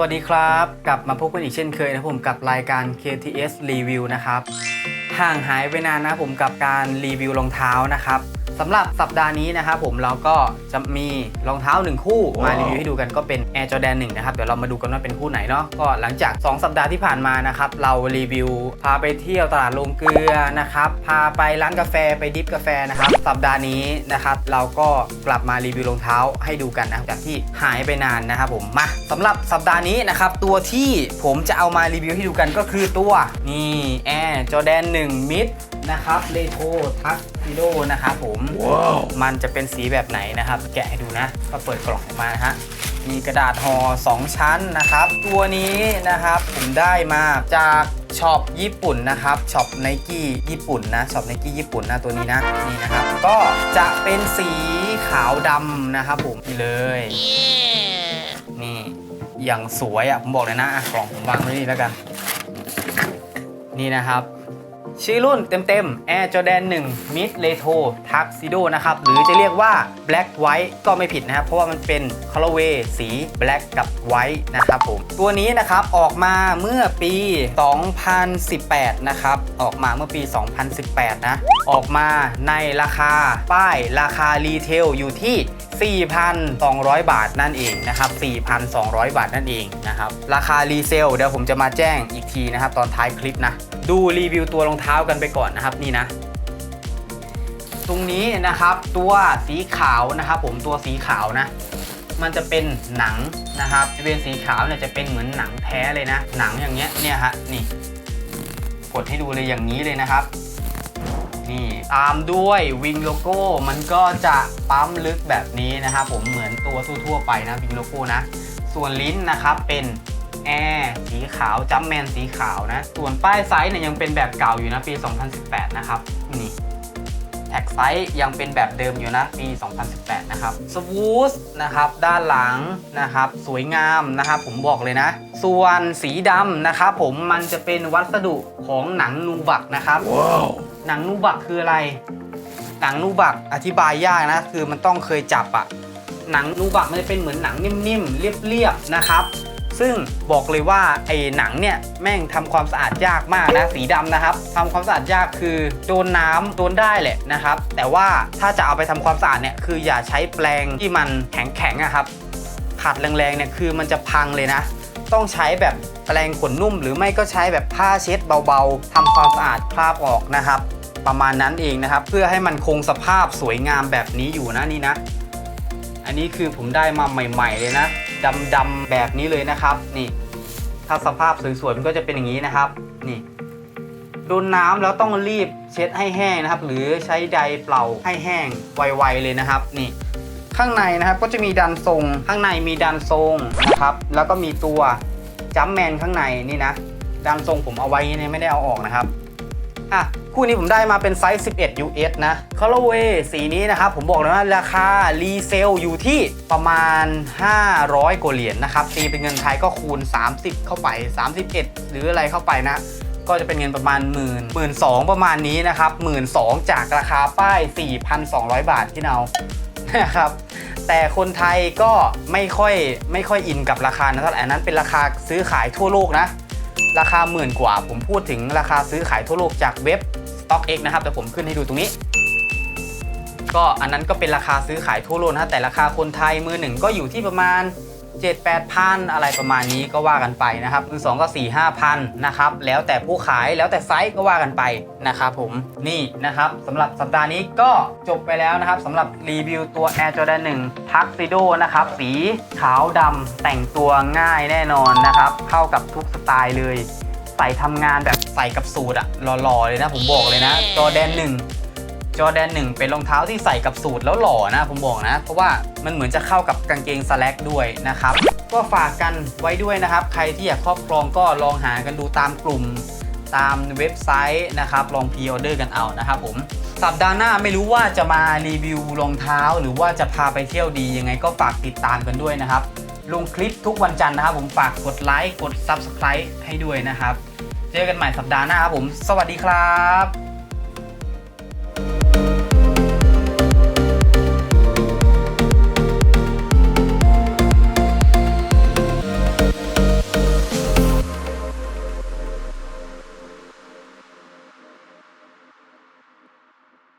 วัสดีครับ กลับมาพบกันอีกเช่นเคยนะผมกับรายการ KTS Review นะครับ ห่างหายไปนานนะผมกับการรีวิวรองเท้านะครับ สำหรับสัปดาห์นี้นะครับผมเราก็จะมีรองเท้า 1 คู่มารีวิวให้ดูกันก็เป็น Air Jordan 1นะครับเดี๋ยวเรามาดูกันว่าเป็นคู่ไหนเนาะก็หลังจาก 2 สัปดาห์ที่ผ่านมานะครับเรารีวิว พาไปเที่ยวตลาดโรงเกลือนะครับพาไปร้านกาแฟไปดิฟกาแฟนะครับสัปดาห์นี้นะครับเราก็กลับมารีวิวรองเท้าให้ดูกันนะครับจากที่หายไปนานนะครับผมมาสำหรับสัปดาห์นี้นะครับตัวที่ผมจะเอามารีวิวให้ดูกันก็คือตัวนี่ Air Jordan 1 Mid นะครับเลโททัก ซิโดนะครับผมมันจะเป็นสีแบบไหนนะครับ แกะให้ดูนะก็เปิดกล่องออกมานะฮะมีกระดาษห่อ2 ชั้นนะครับ ตัวนี้นะครับผมได้มาจากช็อปญี่ปุ่นนะครับช็อปไนกี้ญี่ปุ่นนะช็อปไนกี้ญี่ปุ่นนะตัวนี้นะนี่นะครับ ก็จะเป็นสีขาวดำนะครับผมนี่เลย นี่อย่างสวยอะผมบอกเลยนะอะกล่องผมวางไว้นี่แล้วกัน นี่นะครับ ชื่อรุ่นเต็มๆ Air Jordan 1 Mid Retro Tuxedo นะครับ หรือจะเรียกว่า Black White ก็ไม่ผิดนะครับ เพราะว่ามันเป็น colorway สี Black กับ White นะครับผม ตัวนี้นะครับออกมาเมื่อปี 2018 นะครับ ออกมาเมื่อปี 2018 นะ ออกมาในราคาป้ายราคารีเทลอยู่ที่ 4,200 บาทนั่นเองนะครับ 4,200 บาทนั่นเองนะครับ ราคารีเซลเดี๋ยวผมจะมาแจ้งอีกทีนะครับ ตอนท้ายคลิปนะ ดูรีวิวตัวรองเท้ากันไปก่อนนะครับนี่นะตรงนี้นะครับตัวสีขาวนะครับ ผมตัวสีขาวนะมันจะเป็นหนังนะครับบริเวณสีขาวเนี่ยจะเป็นเหมือนหนังแท้เลยนะ หนังอย่างเงี้ยเนี่ยฮะนี่กดให้ดูเลยอย่างนี้เลยนะครับ นี่ตามด้วยวิงโลโก้มันก็จะปั๊มลึกแบบนี้นะครับผมเหมือนตัวทั่วๆไปนะวิงโลโก้นะ ส่วนลิ้นนะครับเป็นแอร์สีขาวจัมแมนสีขาวนะ ส่วนป้ายไซส์เนี่ยยังเป็นแบบเก่าอยู่นะปี 2018 นะครับ นี่แท็กไซส์ยังเป็นแบบเดิมอยู่นะปี 2018 นะครับสวูสนะครับด้านหลังนะครับ สวยงามนะครับ ผมบอกเลยนะ ส่วนสีดำนะครับผมมันจะเป็นวัสดุของหนังนูบักนะครับ หนังนูบักคืออะไร หนังนูบักอธิบายยากนะ คือมันต้องเคยจับอะหนังนูบักมันจะเป็นเหมือนหนังนิ่มๆ เรียบๆ นะครับ ซึ่งบอกเลยว่าไอ้หนังเนี่ยแม่งทำความสะอาดยากมากนะสีดำนะครับทำความสะอาดยากคือโดนน้ำโดนได้แหละนะครับ แต่ว่าถ้าจะเอาไปทำความสะอาดเนี่ยคืออย่าใช้แปรงที่มันแข็งๆอะครับขัดแรงๆเนี่ยคือมันจะพังเลยนะ ต้องใช้แบบแปรงขนนุ่ม หรือไม่ก็ใช้แบบผ้าเช็ดเบาๆทำความสะอาดคราบออกนะครับ ประมาณนั้นเองนะครับ เพื่อให้มันคงสภาพสวยงามแบบนี้อยู่นะนี่นะ อันนี้คือผมได้มาใหม่ ๆ เลยนะดำๆแบบนี้เลยนะครับนี่ถ้าสภาพสวยๆมันก็จะเป็นอย่างนี้นะครับนี่โดนน้ำแล้วต้องรีบเช็ดให้แห้งนะครับ หรือใช้ไดเป่าให้แห้งไวๆเลยนะครับนี่ข้างในนะครับก็จะมีดันทรง ข้างในมีดันทรงนะครับ แล้วก็มีตัวจัมแมนข้างในนี่นะดันทรงผมเอาไว้เนี่ยไม่ได้เอาออกนะครับ อะคู่นี้ผมได้มาเป็นไซส์ 11 US นะ Colorway สีนี้นะครับ ผมบอกเลยว่าราคารีเซลอยู่ที่ประมาณ 500กว่าเหรียญนะครับ ตีเป็นเงินไทยก็คูณ 30 เข้าไป 31 หรืออะไรเข้าไปนะก็จะเป็นเงินประมาณ1 0 0 0 0 1 2 0 0ประมาณนี้นะครับ1 2 0 0 0จากราคาป้าย 4,200 บาทที่เรานะครับแต่คนไทยก็ไม่ค่อยไม่ค่อยอินกับราคานะเท่าไหร่อันนั้นเป็นราคาซื้อขายทั่วโลกนะ ราคาหมื่นกว่า ผมพูดถึงราคาซื้อขายทั่วโลกจากเว็บ StockX นะครับ แต่ผมขึ้นให้ดูตรงนี้ ก็อันนั้นก็เป็นราคาซื้อขายทั่วโลกนะแต่ราคาคนไทยมือหนึ่งก็อยู่ที่ประมาณ 7 8พันอะไรประมาณนี้ก็ว่ากันไปนะครับมือสองก็4 5พันนะครับแล้วแต่ผู้ขายแล้วแต่ไซส์ก็ว่ากันไปนะครับผมนี่นะครับสำหรับสัปดาห์นี้ก็จบไปแล้วนะครับสำหรับรีวิวตัว Air Jordan 1 Tuxedo นะครับสีขาวดำแต่งตัวง่ายแน่นอนนะครับเข้ากับทุกสไตล์เลยใส่ทำงานแบบใส่กับสูทอะหล่อๆเลยนะผมบอกเลยนะจอแดน1 จอแดนหนึ่งเป็นรองเท้าที่ใส่กับสูทแล้วหล่อนะผมบอกนะ เพราะว่ามันเหมือนจะเข้ากับกางเกงสแลกด้วยนะครับ ก็ฝากกันไว้ด้วยนะครับ ใครที่อยากครอบครองก็ลองหากันดูตามกลุ่มตามเว็บไซต์นะครับ ลองพรีออเดอร์กันเอานะครับผม สัปดาห์หน้าไม่รู้ว่าจะมารีวิวรองเท้า หรือว่าจะพาไปเที่ยวดียังไงก็ฝากติดตามกันด้วยนะครับ ลงคลิปทุกวันจันทร์นะครับ ผมฝากกดไลค์กด Subscribe ให้ด้วยนะครับ เจอกันใหม่สัปดาห์หน้าครับผม สวัสดีครับ